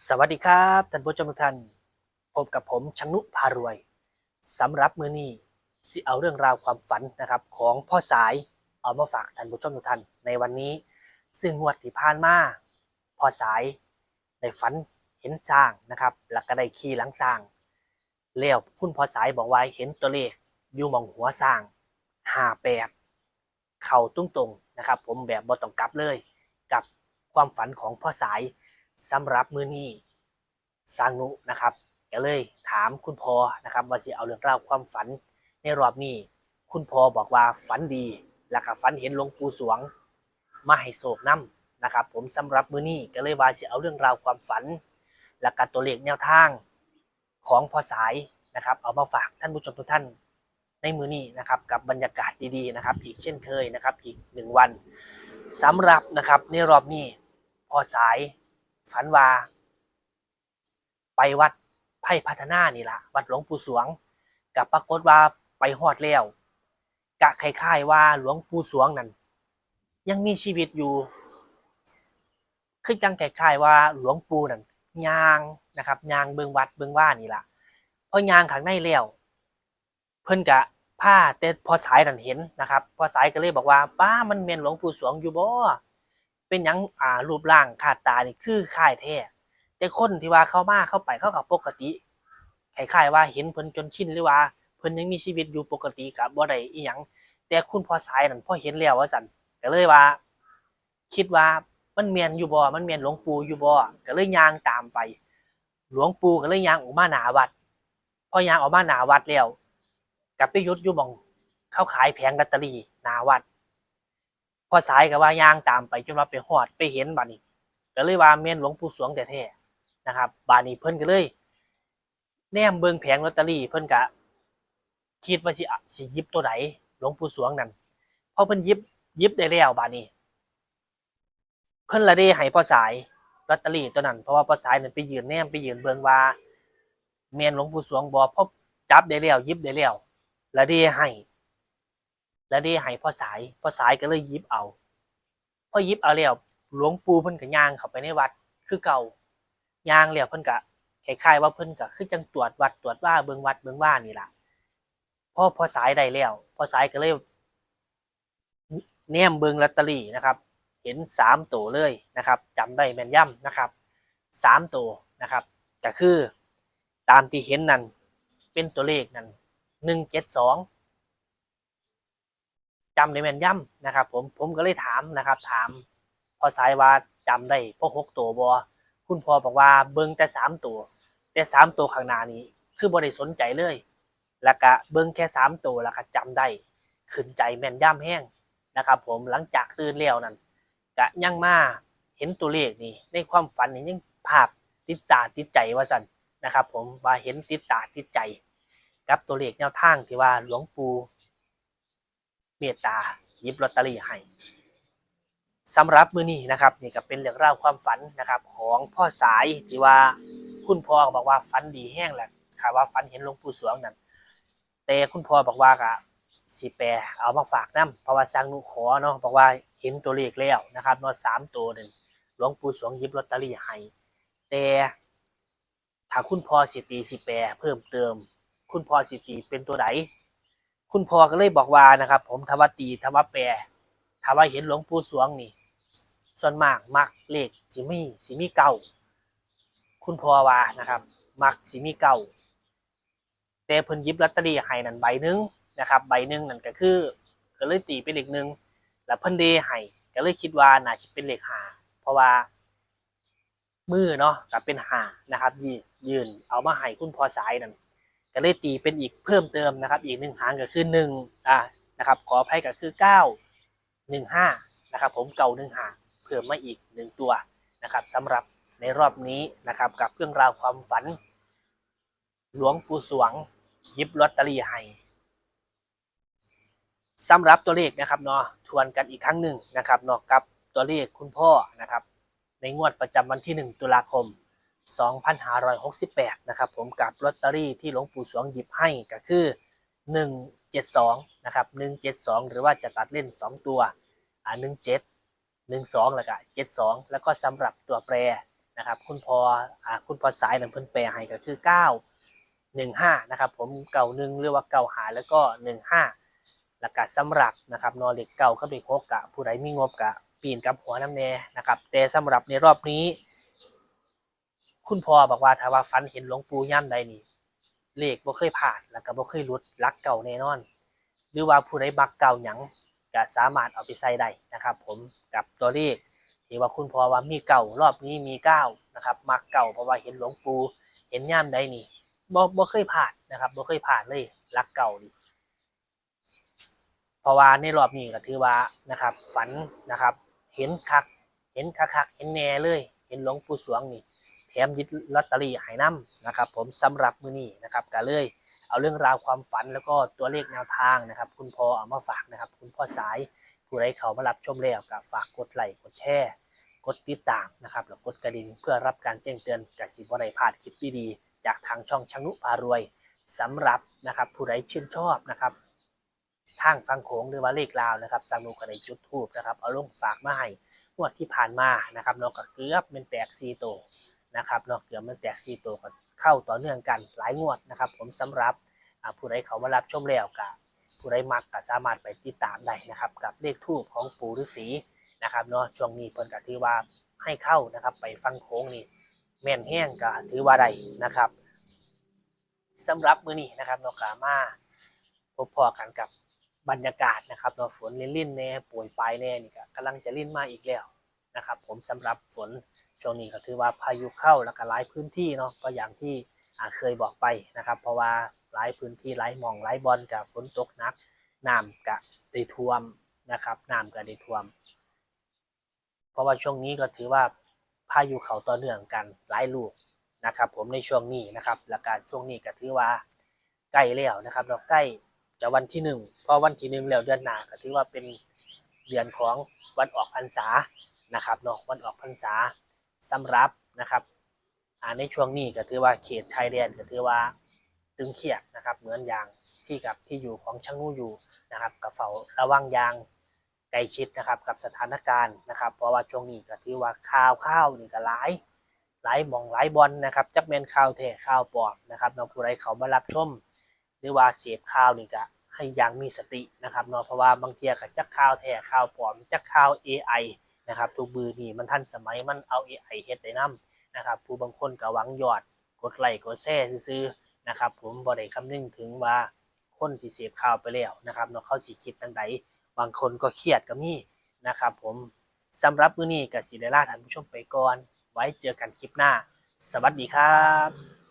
สวัสดีครับท่านผู้ชมทุกท่านพบกับผมชังนุพารวยสำหรับมื้อนี้สิเอาเรื่องราวความฝันนะครับของพ่อสายเอามาฝากท่านผู้ชมทุกท่านในวันนี้ ซึ่งงวดที่ผ่านมาพ่อสายได้ฝันเห็นสร้างนะครับแล้วก็ได้ขี่หลังสร้างแล้วคุณพ่อสายบอกว่าเห็นตัวเลขอยู่มองหัวสร้างห้าแปดเข่าตุ้งตรงๆนะครับ ผมแบบบ่ต้องกลับเลย กับความฝันของพ่อสาย สำหรับมือนี้สร้างนุนะครับก็เลยถามคุณพอนะครับว่าสิเอาเรื่องราวความฝันในรอบนี้ คุณพอบอกว่าฝันดีแล้วก็ฝันเห็นหลวงปู่สวงมาให้โศกน้ำนะครับ ผมสำหรับมือนี้ก็เลยว่าสิเอาเรื่องราวความฝัน และก็ตัวเลขแนวทางของพอสายนะครับ เอามาฝากท่านผู้ชมทุกท่านในมือนี้นะครับกับบรรยากาศดีๆนะครับ อีกเช่นเคยนะครับ อีกหนึ่งวันสำหรับนะครับในรอบนี้พอสาย ฝันว่า ไปวัดไผ่พัฒนานี่ล่ะ วัดหลวงปู่สวงกับปรากฏว่าไปฮอดแล้วกะคล้ายๆว่าหลวงปู่สวงนั่นยังมีชีวิตอยู่คือจังคล้ายๆว่าหลวงปู่นั่นยางนะครับยางเบิงวัดเบิงว่านี่ล่ะพอยางข้างในแล้วเพิ่นกะผ้าแต่พอสายนั่นเห็นนะครับ พอสายก็เลยบอกว่าป้ามันเมนหลวงปู่สวงอยู่บ่ เป็นหยังอ่ารูปร่างขาดตานี่คือค่ายแท้แต่คนที่ว่าเข้ามาเข้าไปเข้ากับปกติคล้ายๆว่าเห็นเพิ่นจนชินหรือว่าเพิ่นยังมีชีวิตอยู่ปกติกับบ่ได้อีหยังแต่คุณพอสายนั่นพอเห็นแล้วว่าสั่นก็เลยว่า คิดว่ามันเมียนอยู่บ่ มันเมียนหลวงปู่อยู่บ่ก็เลยย่างตามไป หลวงปู่ก็เลยย่างออกมาหน้าวัด พอย่างออกมาหน้าวัดแล้วกับไปยุดอยู่หม่อง เข้าขายแผงลอตเตอรี่หน้าวัด พอสายก็ว่าย่างตามไปจนว่าไปฮอดไปเห็นบานี้ก็เลยว่าแม่นหลวงปู่สวงแต่แท้นะครับ บานี้เพิ่นก็เลยแนมเบิงแผงลอตเตอรี่เพิ่นก็คิดว่าสิอะสิยิบตัวไหนหลวงปู่สวงนั่นพอเพิ่นยิบยิบได้แล้วบานี้ เพิ่นละได้ให้พ่อสายลอตเตอรี่ตัวนั้นเพราะว่าพ่อสายนั่นไปยืนแนมไปยืนเบิงว่าแม่นหลวงปู่สวงบ่พอจับได้แล้วยิบได้แล้วละได้ให้ แล้วได้ให้พ่อสายพ่อสายก็เลยยิบเอาพอยิบเอาแล้วหลวงปู่เพิ่นก็ย่างเข้าไปในวัดคือเก่าย่างแล้วเพิ่นก็คล้ายๆว่าเพิ่นก็คือจังตรวจวัดตรวจว่าเบิ่งวัดเบิ่งว่านี่ล่ะพอพ่อสายได้แล้วพ่อสายก็เลยแนมเบิ่งลอตเตอรี่นะครับ เห็นสามตัวเลยนะครับจำได้แม่นย่ำนะครับสามตัวนะครับก็คือตามที่เห็นนั่นเป็นตัวเลขนั่นหนึ่งเจ็ดสอง จำได้แม่นย่ำนะครับ ผมผมก็เลยถามนะครับ ถามพอสายว่าจำได้พวกหกตัวบอคุณพ่อบอกว่าเบิ่งแต่สามตัว แต่สามตัวข้างหน้านี้ คือบ่ได้สนใจเลย แล้วก็เบิ่งแค่สามตัวแล้วก็จำได้ขึ้นใจแม่นย่ำแห้งนะครับ ผมหลังจากตื่นแล้วนั่นก็ยังมาเห็นตัวเลขนี่ในความฝันนี่ยังภาพติดตาติดใจว่าสันนะครับ ผมว่าเห็นติดตาติดใจ กับตัวเลขแนวทางที่ว่าหลวงปู่ เมตตาหยิบลอตเตอรี่ให้สำหรับมือนี้นะครับนี่ก็เป็นเรื่องราวความฝันนะครับ ของพ่อสายที่ว่าคุณพ่อบอกว่าฝันดีแห้งแหละค่ะว่าฝันเห็นหลวงปู่สวงนั่นแต่คุณพ่อบอกว่าก็สิแปลเอามาฝากนํเพราะว่าสร้างนุขอเนาะบอกว่าเห็นตัวเลขแล้วนะครับเนาะสามตัวนึงหลวงปู่สวงหยิบลอตเตอรี่ให้แต่ถ้าคุณพ่อสิตีสิแปลเพิ่มเติม คุณพ่อสิตีเป็นตัวไหน คุณพ่อก็เลยบอกว่านะครับ ผมทวตีทวแปรทวเห็นหลวงปู่สวงนี่ ส่วนมากมักเลขสิมีสิมีเก่า คุณพ่อว่านะครับ มักสิมีเก่าแต่เพิ่นยิบลอตเตอรี่ให้นั่นใบหนึ่งนะครับ ใบหนึ่งนั่นก็คือ ก็เลยตีเป็นเลขหนึ่งแล้วเพิ่นเดให้ก็เลยคิดว่าน่าจะเป็นเลขหาเพราะว่ามือเนาะก็เป็นหานะครับยืนยืนเอามาให้คุณพ่อสายนั่น ก็เลยตีเป็นอีกเพิ่มเติมนะครับ อีกหนึ่งหางก็คือหนึ่งอ่านะครับ ขออภัยก็คือเก้าหนึ่งห้านะครับ ผมเก่าหนึ่งหางเพิ่มมาอีกหนึ่งตัวนะครับสำหรับในรอบนี้นะครับ กับเรื่องราวความฝัน หลวงปู่สวงยิบลอตเตอรี่ให้สำหรับตัวเลขนะครับเนาะทวนกันอีกครั้งหนึ่งนะครับเนาะกับตัวเลขคุณพ่อนะครับ ในงวดประจำวันที่ 1 ตุลาคม 2568 นะครับผมกับลอตเตอรี่ที่หลวงปู่สวงหยิบให้ก็คือ 172 นะครับ 172 หรือว่าจะตัดเล่น 2 ตัว อ่า 17 12 แล้วก็ 72 แล้วก็สำหรับตัวแปรนะครับ คุณพออ่าคุณพอสายนั่นเพิ่นแปลให้ก็คือเก้าหนึ่งห้านะครับผมเก่าหนึ่งหรือว่าเก่าหาแล้วก็หนึ่งห้าแล้วก็สำหรับนะครับนอเล็กเก่าก็เด็กหกกะผู้ใดมีงบกะปีนกับหัวน้ำแน่นะครับแต่สำหรับในรอบนี้ คุณพ่อบอกว่าถ้าว่าฝันเห็นหลวงปู่ย่ำใดนี่เลขบ่เคยผ่านแล้วก็บ่เคยลดลักเก่าแน่นอน หรือว่าผู้ใดบักเก่าหยังก็สามารถเอาไปใส่ได้นะครับ ผมกับตัวเลขที่ว่าคุณพ่อว่ามีเก่ารอบนี้มีเก้านะครับมักเก่าเพราะว่าเห็นหลวงปู่เห็นย่ำใดนี่บ่บ่เคยผ่านนะครับบ่เคยผ่านเลยลักเก่านี่เพราะว่าในรอบนี้ก็ถือว่านะครับ ฝันนะครับ เห็นคัก เห็นคักๆเห็นแน่เลย เห็นหลวงปู่สวงนี่ แถมยึดลอตเตอรี่หายน้ำนะครับ ผมสำหรับมือนี้นะครับก็เลยเอาเรื่องราวความฝันแล้วก็ตัวเลขแนวทางนะครับ คุณพ่อเอามาฝากนะครับ คุณพ่อสายผู้ใดเขามารับชมแล้วก็ฝากกดไลค์กดแชร์กดติดตามนะครับแล้วกดกระดิ่งเพื่อรับการแจ้งเตือนกับสิบวันใดพลาดคลิปดีๆจากทางช่องชังนุพารวยสำหรับนะครับผู้ใดชื่นชอบนะครับทางฟังโขงหรือว่าเลขลาวนะครับสังนุกระไดจุดทูบนะครับเอาลงฝากมาให้งวดที่ผ่านมานะครับนาะก็เกือบเป็นแตกซีโตว นะครับเนาะเกือบมันแตกซีตัวก็เข้าต่อเนื่องกันหลายงวดนะครับ ผมสำหรับผู้ใดเขามารับชมแล้วกับผู้ใดมักก็สามารถไปติดตามได้นะครับ กับเลขทูปของปู่ฤาษีนะครับเนาะช่วงนี้เพิ่นก็ถือว่าให้เข้านะครับไปฟังโค้งนี่แม่นแห้งก็ถือว่าได้นะครับสำหรับมื้อนี้นะครับเนาะกามาพบพอกันกับบรรยากาศนะครับเนาะฝนลิ่นๆแน่ป่วยปลายแน่นี่ก็กำลังจะลิ่นมาอีกแล้ว นะครับ ผมสำหรับฝนช่วงนี้ก็ถือว่าพายุเข้าแล้วก็หลายพื้นที่เนาะก็อย่างที่อ่าเคยบอกไปนะครับ เพราะว่าหลายพื้นที่หลายมองหลายบอลกับฝนตกหนักน้ำกะได้ท่วมนะครับน้ำก็ได้ท่วม เพราะว่าช่วงนี้ก็ถือว่าพายุเขาต่อเนื่องกันหลายลูกนะครับ ผมในช่วงนี้นะครับแล้วก็ช่วงนี้ก็ถือว่าใกล้แล้วนะครับเราใกล้จะวันที่หนึ่งเพราะวันที่หนึ่งแล้วเดือนหน้าก็ถือว่าเป็นเดือนของวันออกพรรษา นะครับเนาะวันออกพรรษาสำหรับนะครับในช่วงนี้ก็ถือว่าเขตชายแดนก็ถือว่าตึงเครียดนะครับ เหมือนอย่างที่กับที่อยู่ของช่างงูอยู่นะครับกับเฝ้าระวังยางใกล้ชิดนะครับกับสถานการณ์นะครับ เพราะว่าช่วงนี้ก็ถือว่าข่าวข้าวนี่ก็หลายหลายหมองหลายบอลนะครับจักแมนข่าวแท้ข่าวปลอมนะครับเนาะผู้ใดเขามารับชม หรือว่าเสพข่าวนี่ก็ให้ยังมีสตินะครับเนาะเพราะว่าบางเทียกับจักข่าวแท้ข่าวปลอมจักข่าว AI นะครับทุกมือนี่มันทันสมัยมันเอา AI เฮ็ดได้นํนะครับ ผู้บางคนก็หวังยอดกดไลค์กดแชร์ซื้อๆนะครับ ผมบ่ได้คำนึงถึงว่าคนที่เสพข่าวไปแล้วนะครับเนาะเขาสิคิดจังไดบางคนก็เครียดก็มีนะครับ ผมสำหรับมื้อนี้ก็สิได้ลาท่านผู้ชมไปก่อน ไว้เจอกันคลิปหน้า สวัสดีครับ